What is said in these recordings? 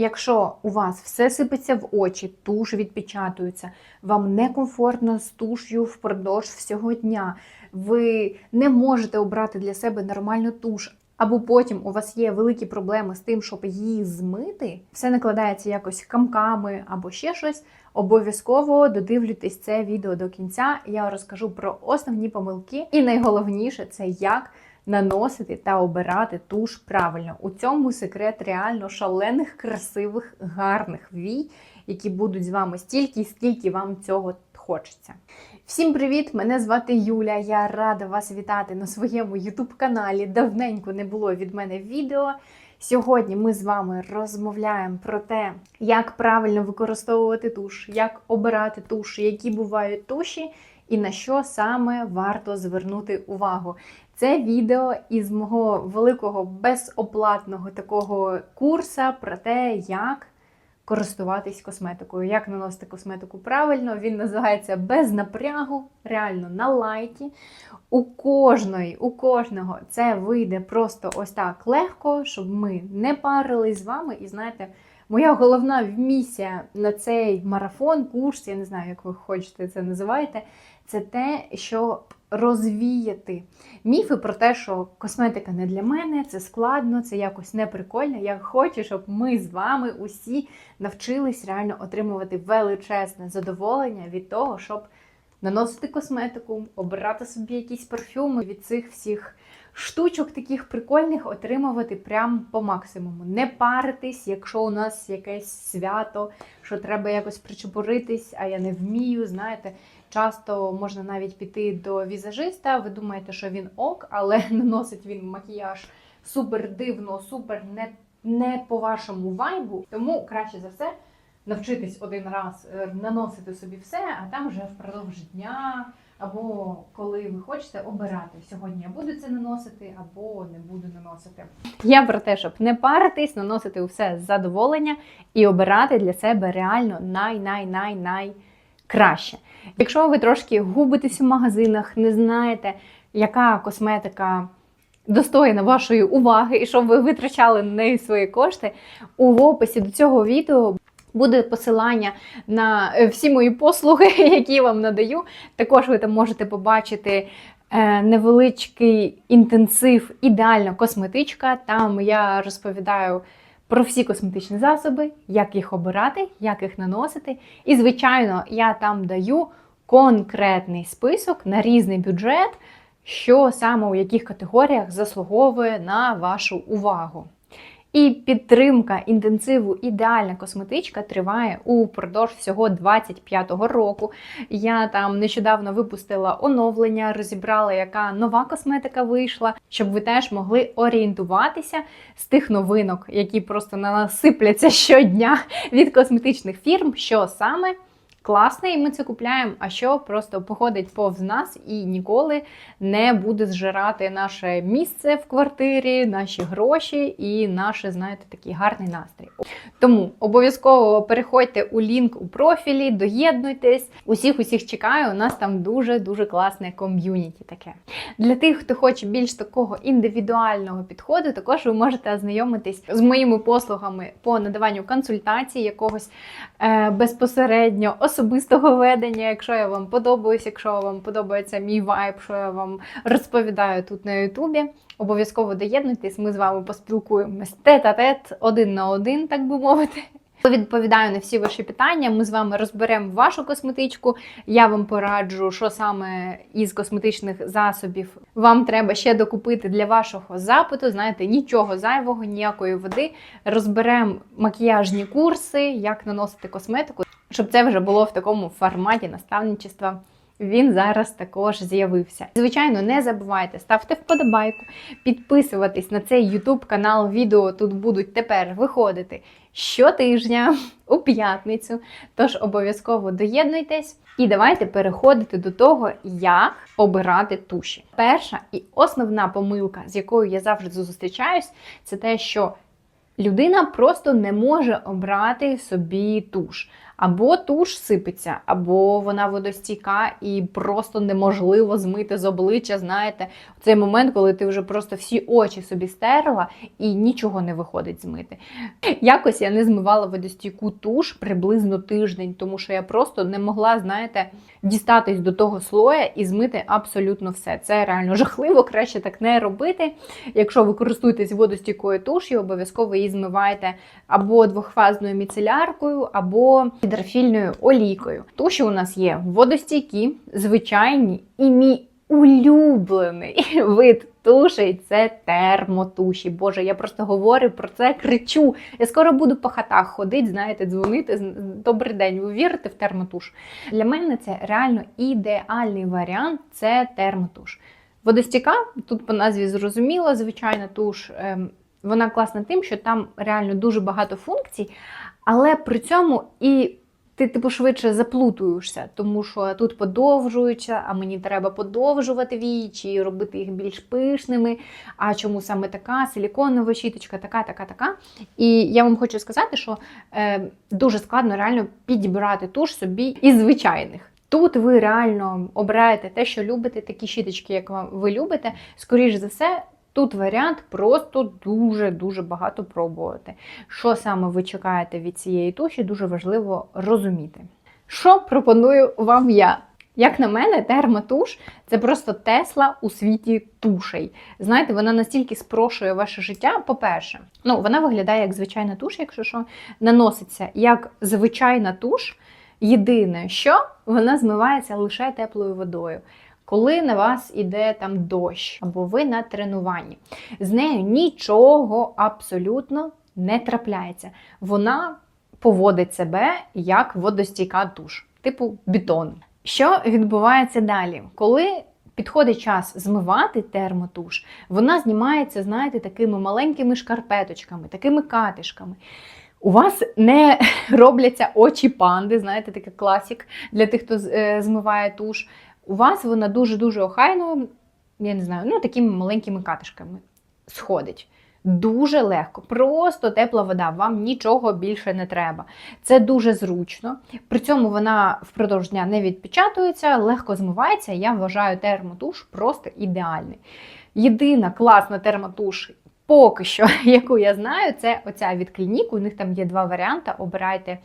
Якщо у вас все сипеться в очі, туш відпечатується, вам некомфортно з туш'ю впродовж всього дня, ви не можете обрати для себе нормальну туш, або потім у вас є великі проблеми з тим, щоб її змити, все накладається якось камками або ще щось. Обов'язково додивлюйтесь це відео до кінця. Я розкажу про основні помилки, і найголовніше це як наносити та обирати туш правильно. У цьому секрет реально шалених, красивих, гарних вій, які будуть з вами стільки, скільки вам цього хочеться. Всім привіт! Мене звати Юля. Я рада вас вітати на своєму youtube каналі. Давненько не було від мене відео. Сьогодні ми з вами розмовляємо про те, як правильно використовувати туш, як обирати туш, які бувають туші, і на що саме варто звернути увагу. Це відео із мого великого безоплатного такого курса про те, як користуватись косметикою, як наносити косметику правильно. Він називається без напрягу, реально на лайті. У кожної, у кожного це вийде просто ось так легко, щоб ми не парились з вами. І знаєте, моя головна місія на цей марафон, курс, я не знаю, як ви хочете це називаєте, це те, щоб розвіяти міфи про те, що косметика не для мене, це складно, це якось не прикольно. Я хочу, щоб ми з вами усі навчились реально отримувати величезне задоволення від того, щоб наносити косметику, обирати собі якісь парфюми від цих всіх. Штучок таких прикольних отримувати прям по максимуму. Не паритись, якщо у нас якесь свято, що треба якось причепуритись, а я не вмію. Знаєте, часто можна навіть піти до візажиста. Ви думаєте, що він ок, але наносить він макіяж супер дивно, супер не, не по вашому вайбу. Тому краще за все навчитись один раз е, наносити собі все, а там вже впродовж дня. Або коли ви хочете обирати, сьогодні я буду це наносити, або не буду наносити. Я про те, щоб не паритись, наносити все з задоволення і обирати для себе реально най-най-най-най краще. Якщо ви трошки губитесь в магазинах, не знаєте, яка косметика достойна вашої уваги, і щоб ви витрачали на неї свої кошти, у описі до цього відео Буде посилання на е, всі мої послуги, які я вам надаю. Також ви там можете побачити е, невеличкий інтенсив, ідеальна косметичка. Там я розповідаю про всі косметичні засоби, як їх обирати, як їх наносити. І, звичайно, я там даю конкретний список на різний бюджет, що саме у яких категоріях заслуговує на вашу увагу. І підтримка інтенсиву ідеальна косметичка триває упродовж всього 25-го року. Я там нещодавно випустила оновлення, розібрала, яка нова косметика вийшла, щоб ви теж могли орієнтуватися з тих новинок, які просто насипляться щодня від косметичних фірм, що саме класне, і ми це купляємо, а що просто походить повз нас і ніколи не буде зжирати наше місце в квартирі, наші гроші і наш, знаєте, такий гарний настрій. Тому обов'язково переходьте у лінк у профілі, доєднуйтесь. Усіх усіх чекаю. У нас там дуже-дуже класне ком'юніті таке. Для тих, хто хоче більш такого індивідуального підходу, також ви можете ознайомитись з моїми послугами по надаванню консультацій, якогось е, безпосередньо особистого ведення, якщо я вам подобаюсь, якщо вам подобається мій вайб, що я вам розповідаю тут на Ютубі. Обов'язково доєднуйтесь, ми з вами поспілкуємось тет-а-тет, один на один, так би мовити. Відповідаю на всі ваші питання. Ми з вами розберемо вашу косметичку. Я вам пораджу, що саме із косметичних засобів вам треба ще докупити для вашого запиту. Знаєте, нічого зайвого, ніякої води. Розберемо макіяжні курси, як наносити косметику, щоб це вже було в такому форматі наставничества він зараз також з'явився. Звичайно, не забувайте, ставте вподобайку, підписуватись на цей YouTube канал. Відео тут будуть тепер виходити щотижня у п'ятницю. Тож обов'язково доєднуйтесь і давайте переходити до того, як обирати туші. Перша і основна помилка, з якою я завжди зустрічаюсь, це те, що людина просто не може обрати собі туш. Або туш сипеться, або вона водостійка і просто неможливо змити з обличчя. Знаєте, цей момент, коли ти вже просто всі очі собі стерла і нічого не виходить змити. Якось я не змивала водостійку туш приблизно тиждень, тому що я просто не могла, знаєте, дістатись до того слоя і змити абсолютно все. Це реально жахливо, краще так не робити. Якщо ви користуєтесь водостійкою туш'ю, обов'язково її змивайте або двохфазною міцеляркою, або гідрофільною олійкою. Туші у нас є водостійкі, звичайні і мій улюблений вид тушей це термотуші. Боже, я просто говорю про це, кричу. Я скоро буду по хатах ходити, знаєте, дзвонити. Добрий день, ви вірите в термотуш? Для мене це реально ідеальний варіант це термотуш. Водостіка, тут по назві зрозуміло, звичайна туш. ем, Вона класна тим, що там реально дуже багато функцій, але при цьому і ти типу швидше заплутуєшся, тому що тут подовжуються, а мені треба подовжувати вії, чи робити їх більш пишними. А чому саме така силіконова щіточка, така, така, така. І я вам хочу сказати, що е, дуже складно реально підібрати туш собі із звичайних. Тут ви реально обираєте те, що любите, такі щіточки, як ви любите. Скоріш за все, тут варіант просто дуже-дуже багато пробувати. Що саме ви чекаєте від цієї туші, дуже важливо розуміти. Що пропоную вам я? Як на мене, термотуш це просто Тесла у світі тушей. Знаєте, вона настільки спрошує ваше життя. По-перше, ну вона виглядає як звичайна туш, якщо що, наноситься як звичайна туш. Єдине, що вона змивається лише теплою водою. Коли на вас іде там дощ, або ви на тренуванні, з нею нічого абсолютно не трапляється. Вона поводить себе як водостійка туш, типу бетон. Що відбувається далі? Коли підходить час змивати термотуш, вона знімається, знаєте, такими маленькими шкарпеточками, такими катишками. У вас не робляться очі панди, знаєте, такий класік для тих, хто е, змиває туш. У вас вона дуже-дуже охайно, я не знаю, ну такими маленькими катишками сходить. Дуже легко, просто тепла вода, вам нічого більше не треба. Це дуже зручно. При цьому вона впродовж дня не відпечатується, легко змивається. Я вважаю термотуш просто ідеальний. Єдина класна термотуш, поки що, яку я знаю, це оця від клініку. У них там є два варіанти. Обирайте,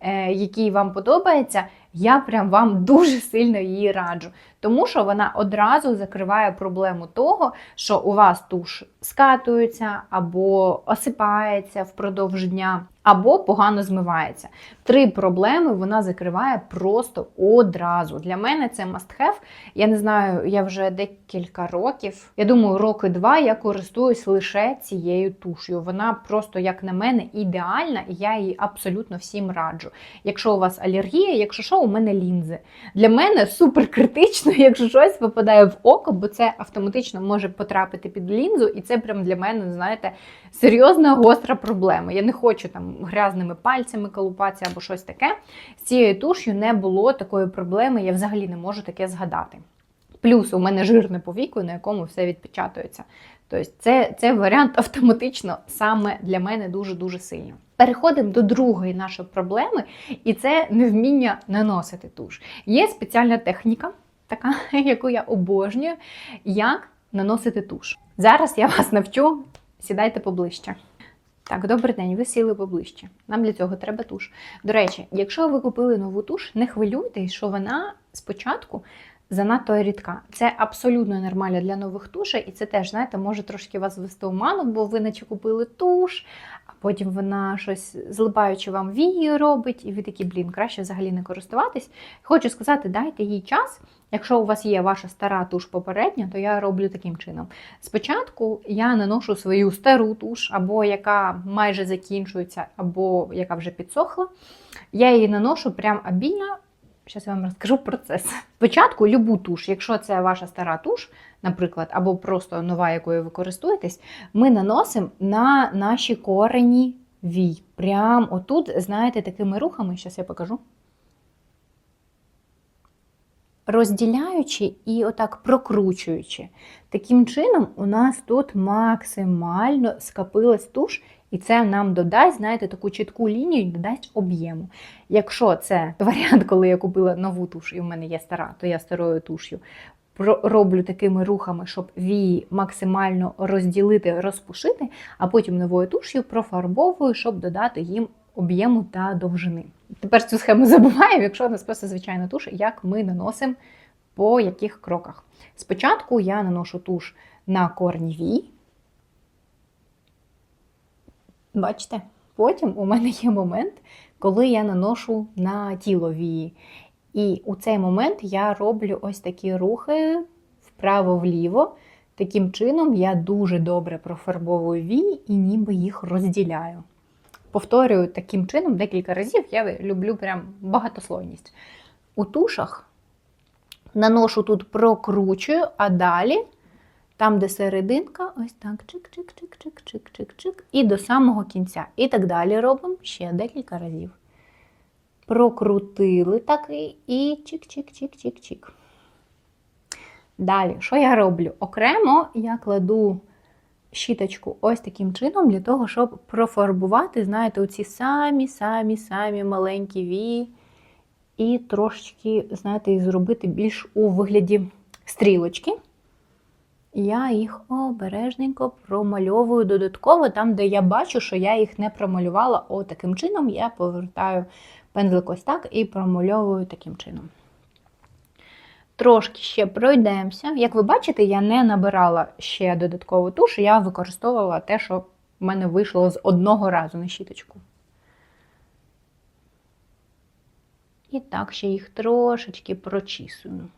е, який вам подобається. Я прям вам дуже сильно її раджу, тому що вона одразу закриває проблему того, що у вас туш скатується або осипається впродовж дня, або погано змивається. Три проблеми вона закриває просто одразу. Для мене це must have. Я не знаю, я вже декілька років. Я думаю, роки два я користуюсь лише цією туш'ю. Вона просто, як на мене, ідеальна, і я її абсолютно всім раджу. Якщо у вас алергія, якщо що, у мене лінзи. Для мене супер критично, якщо щось попадає в око, бо це автоматично може потрапити під лінзу, і це прям для мене, знаєте, серйозна гостра проблема. Я не хочу там грязними пальцями колупатися або щось таке. З цією туш'ю не було такої проблеми, я взагалі не можу таке згадати. Плюс у мене жирне повіко, на якому все відпечатується. Тобто, це, це варіант автоматично саме для мене дуже-дуже сильно. Переходимо до другої нашої проблеми, і це невміння наносити туш. Є спеціальна техніка, така, яку я обожнюю, як наносити туш. Зараз я вас навчу, сідайте поближче. Так, добрий день, ви сіли поближче. Нам для цього треба туш. До речі, якщо ви купили нову туш, не хвилюйтесь, що вона спочатку занадто рідка. Це абсолютно нормально для нових тушей, і це теж, знаєте, може трошки вас ввести в ману, бо ви наче купили туш, а потім вона щось злипаючи вам вії робить, і ви такі, блін, краще взагалі не користуватись. Хочу сказати, дайте їй час. Якщо у вас є ваша стара туш попередня, то я роблю таким чином. Спочатку я наношу свою стару туш, або яка майже закінчується, або яка вже підсохла. Я її наношу прям обільно. Зараз я вам розкажу процес. Спочатку любу туш, якщо це ваша стара туш, наприклад, або просто нова, якою ви користуєтесь, ми наносимо на наші корені вій. Прям отут, знаєте, такими рухами, зараз я покажу. Розділяючи і отак прокручуючи. Таким чином, у нас тут максимально скопилась туш, І це нам додасть, знаєте, таку чітку лінію додасть об'єму. Якщо це варіант, коли я купила нову туш, і в мене є стара, то я старою туш'ю роблю такими рухами, щоб вії максимально розділити, розпушити, а потім новою туш'ю профарбовую, щоб додати їм об'єму та довжини. Тепер цю схему забуваємо, якщо у нас просто звичайна туш, як ми наносимо по яких кроках. Спочатку я наношу туш на корні вій. Бачите? Потім у мене є момент, коли я наношу на тіло вії. І у цей момент я роблю ось такі рухи вправо-вліво. Таким чином я дуже добре профарбовую вії і ніби їх розділяю. Повторюю таким чином декілька разів, я люблю прям багатослойність. У тушах наношу тут прокручую, а далі, там, де серединка, ось так чик-чик-чик-чик-чик-чик-чик, і до самого кінця. І так далі робимо ще декілька разів. Прокрутили так і, чик-чик-чик-чик-чик. Далі, що я роблю? Окремо я кладу щіточку ось таким чином, для того, щоб профарбувати, знаєте, оці самі-самі-самі маленькі вії, і трошечки, знаєте, зробити більш у вигляді стрілочки. Я їх обережненько промальовую додатково, там, де я бачу, що я їх не промалювала. О, таким чином я повертаю пензлик ось так і промальовую таким чином. Трошки ще пройдемося. Як ви бачите, я не набирала ще додаткову туш, я використовувала те, що в мене вийшло з одного разу на щіточку. І так ще їх трошечки прочісую.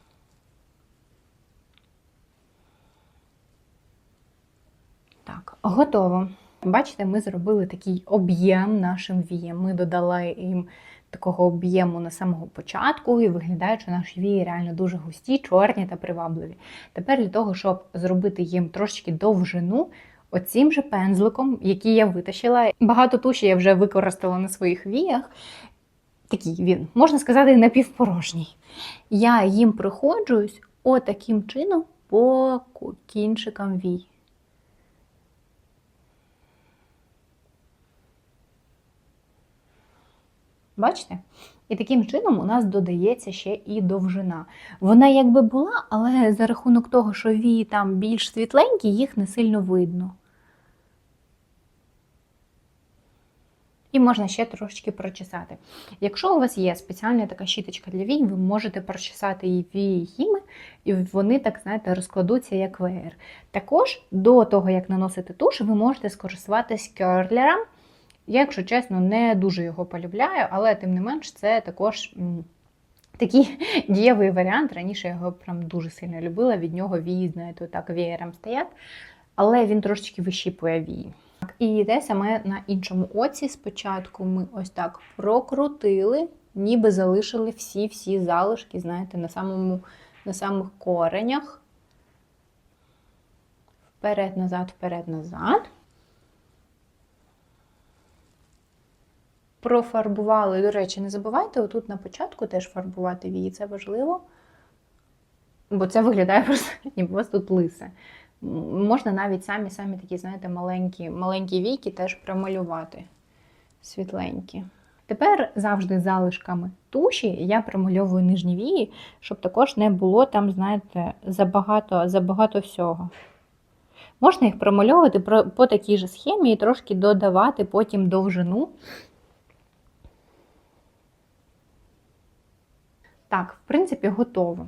Так, готово. Бачите, ми зробили такий об'єм нашим віям. Ми додали їм такого об'єму на самого початку, і виглядає, що наші вії реально дуже густі, чорні та привабливі. Тепер для того, щоб зробити їм трошечки довжину, оцім же пензликом, який я витащила, багато туші я вже використала на своїх віях. Такий він, можна сказати, напівпорожній. Я їм проходжусь отаким чином по кінчикам вій. Бачите? І таким чином у нас додається ще і довжина. Вона якби була, але за рахунок того, що вії там більш світленькі, їх не сильно видно. І можна ще трошечки прочесати. Якщо у вас є спеціальна така щіточка для вій, ви можете прочесати її вії їми, і вони, так знаєте, розкладуться як веєр. Також до того, як наносити туш, ви можете скористуватись керлером. Я, якщо чесно, не дуже його полюбляю, але тим не менш, це також такий дієвий варіант. Раніше я його прям дуже сильно любила, від нього вії, знаєте, так веєром стоять, але він трошечки вищіпує вії. І те саме на іншому оці. Спочатку ми ось так прокрутили, ніби залишили всі-всі залишки, знаєте, на самому, на самих коренях. Вперед-назад, вперед-назад. Профарбували. До речі, не забувайте отут на початку теж фарбувати вії, це важливо. Бо це виглядає просто, ніби у вас тут лисе. Можна навіть самі-самі такі, знаєте, маленькі, маленькі війки теж промалювати світленькі. Тепер завжди залишками туші я промальовую нижні вії, щоб також не було там, знаєте, забагато, забагато всього. Можна їх промальовувати по такій же схемі і трошки додавати потім довжину. Так, в принципі, готово.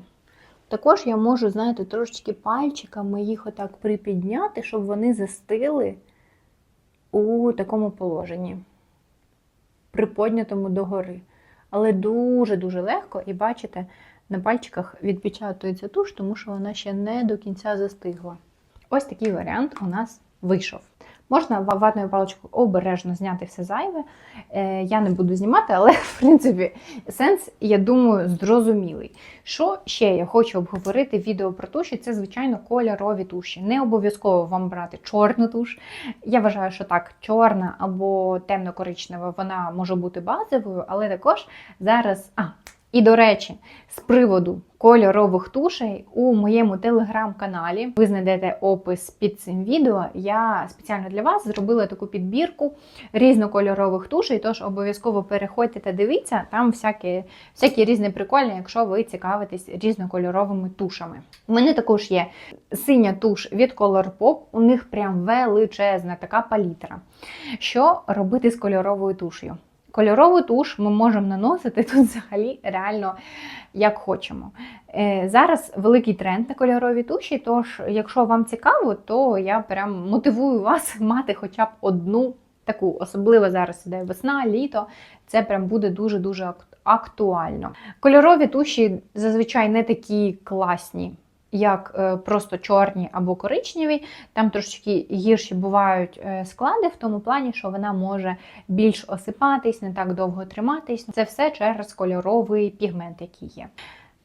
Також я можу, знаєте, трошечки пальчиками їх отак припідняти, щоб вони застили у такому положенні, приподнятому догори. Але дуже-дуже легко, і бачите, на пальчиках відпечатується туш, тому що вона ще не до кінця застигла. Ось такий варіант у нас вийшов. Можна ватною паличкою обережно зняти все зайве. Е, Я не буду знімати, але в принципі сенс, я думаю, зрозумілий. Що ще я хочу обговорити відео про туші, це, звичайно, кольорові туші. Не обов'язково вам брати чорну туш. Я вважаю, що так, чорна або темно-коричнева вона може бути базовою, але також зараз. А, І до речі, з приводу кольорових тушей у моєму телеграм-каналі ви знайдете опис під цим відео. Я спеціально для вас зробила таку підбірку різнокольорових тушей, тож обов'язково переходьте та дивіться, там всякі, всякі різні прикольні, якщо ви цікавитесь різнокольоровими тушами. У мене також є синя туш від Colourpop, у них прям величезна така палітра. Що робити з кольоровою тушею? Кольорову туш ми можемо наносити тут взагалі реально як хочемо. Е, Зараз великий тренд на кольорові туші, тож, якщо вам цікаво, то я прям мотивую вас мати хоча б одну таку. Особливо зараз іде весна, літо. Це прям буде дуже-дуже ак- актуально. Кольорові туші зазвичай не такі класні. Як е, просто чорні або коричневі, там трошки гірші бувають е, склади, в тому плані, що вона може більш осипатись, не так довго триматись. Це все через кольоровий пігмент, який є.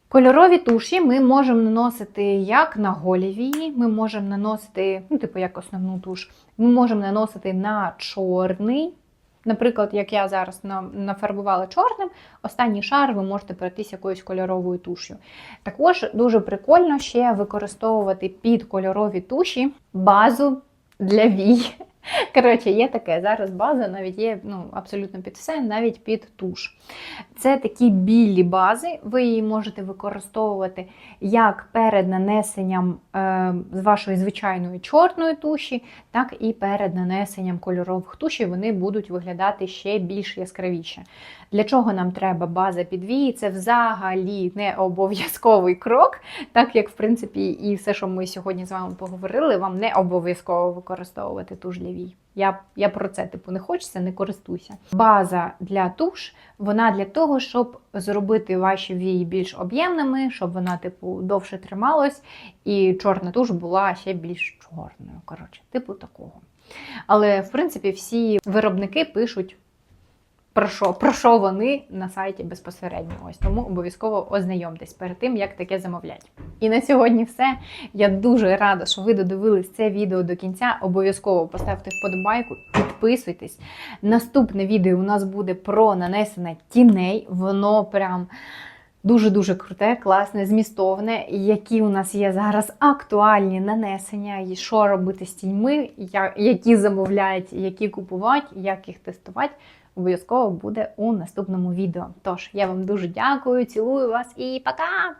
Кольорові туші ми можемо наносити як на голі вії, ми можемо наносити, ну, типу, як основну туш, ми можемо наносити на чорний. Наприклад, як я зараз нафарбувала чорним, останній шар ви можете пройтись якоюсь кольоровою туш'ю. Також дуже прикольно ще використовувати під кольорові туші базу для вій. Коротше, є таке. Зараз база навіть є ну, абсолютно під все, навіть під туш. Це такі білі бази, ви її можете використовувати як перед нанесенням е, вашої звичайної чорної туші, так і перед нанесенням кольорових тушів вони будуть виглядати ще більш яскравіше. Для чого нам треба база під вії? Це взагалі не обов'язковий крок, так як, в принципі, і все, що ми сьогодні з вами поговорили, вам не обов'язково використовувати туш для вій. Я, я про це типу не хочеться, не користуйся. База для туш, вона для того, щоб зробити ваші вії більш об'ємними, щоб вона, типу, довше трималась, і чорна туш була ще більш чорною. Коротше, типу такого. Але, в принципі, всі виробники пишуть. Про що, про що вони на сайті безпосередньо. Ось тому обов'язково ознайомтесь перед тим, як таке замовлять. І на сьогодні все. Я дуже рада, що ви додивились це відео до кінця. Обов'язково поставте вподобайку, підписуйтесь. Наступне відео у нас буде про нанесення тіней. Воно прям. Дуже-дуже круте, класне, змістовне, які у нас є зараз актуальні нанесення, і що робити з тіньми, які замовляють, які купувати, як їх тестувати. Обов'язково буде у наступному відео. Тож, я вам дуже дякую, цілую вас і пока!